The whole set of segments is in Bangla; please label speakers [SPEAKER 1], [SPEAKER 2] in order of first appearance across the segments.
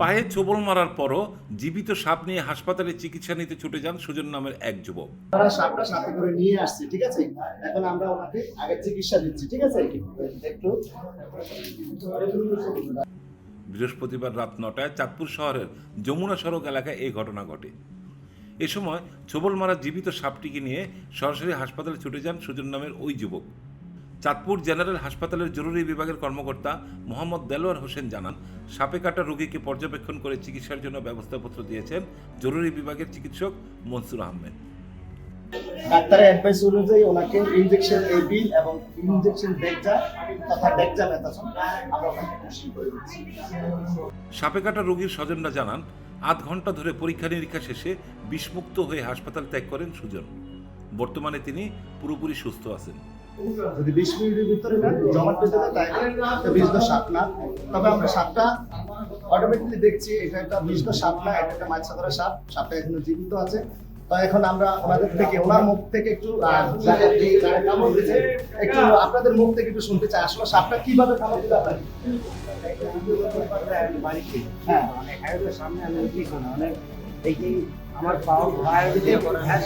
[SPEAKER 1] পায়ে ছোবল মারার পরও জীবিত সাপ নিয়ে হাসপাতালে চিকিৎসা নিতে ছুটে যান সুজন নামের এক যুবক।
[SPEAKER 2] আমরা সাপটা সাথে করে নিয়ে আসছি ঠিক আছে? এখন আমরা ওনাকে আগে চিকিৎসা দিচ্ছি ঠিক আছে? একটু
[SPEAKER 1] বৃহস্পতিবার রাত নটায় চাঁদপুর শহরের যমুনা সড়ক এলাকায় এই ঘটনা ঘটে। এ সময় ছোবল মারা জীবিত সাপটিকে নিয়ে সরাসরি হাসপাতালে ছুটে যান সুজন নামের ওই যুবক। চাঁদপুর জেনারেল হাসপাতালের জরুরি বিভাগের কর্মকর্তা মোহাম্মদ দেলোয়ার হোসেন জানান সাপে কাটা রোগীকে পর্যবেক্ষণ করে চিকিৎসার জন্য ব্যবস্থাপত্র দিয়েছেন জরুরি বিভাগের চিকিৎসক মনসুর আহমেদ।
[SPEAKER 2] ডাক্তারের অ্যাডভাইস অনুযায়ী ওনাকে ইনজেকশন এবি এবং ইনজেকশন তথা মেথাসন আমরা করে দিচ্ছি।
[SPEAKER 1] সাপে কাটা রোগীর স্বজনরা জানান আধ ঘণ্টা ধরে পরীক্ষা নিরীক্ষা শেষে বিষমুক্ত হয়ে হাসপাতাল ত্যাগ করেন সুজন। বর্তমানে তিনি পুরোপুরি সুস্থ আছেন।
[SPEAKER 2] যদি বিশ মিনিটের ভিতরে জমাট তাহলে এটা বিষ দশ সাপ না। তবে আমরা সাপটা অটোমেটিকলি দেখছি এটা একটা বিষ দশ না এটা একটা মাছ ধরা সাপ সাপটা এখনও জীবিত আছে। তো এখন আমরা ওনাদের থেকে ওনার মুখ থেকে একটু একটু আপনাদের মুখ থেকে একটু শুনতে চাই। আসলে সাপটা কীভাবে কামড় দিতে হ্যাঁ।
[SPEAKER 3] অনেক সামনে আমি উঠি না অনেক দেখি আমার পাও ভাইয়ের দিকে হ্যাঁ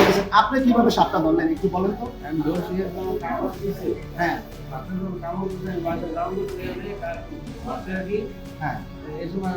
[SPEAKER 2] বলতেছেন, আপনি কীভাবে সাপটা ধরলেন একটু বলেন তো? হ্যাঁ। হ্যাঁ।
[SPEAKER 3] এই সময়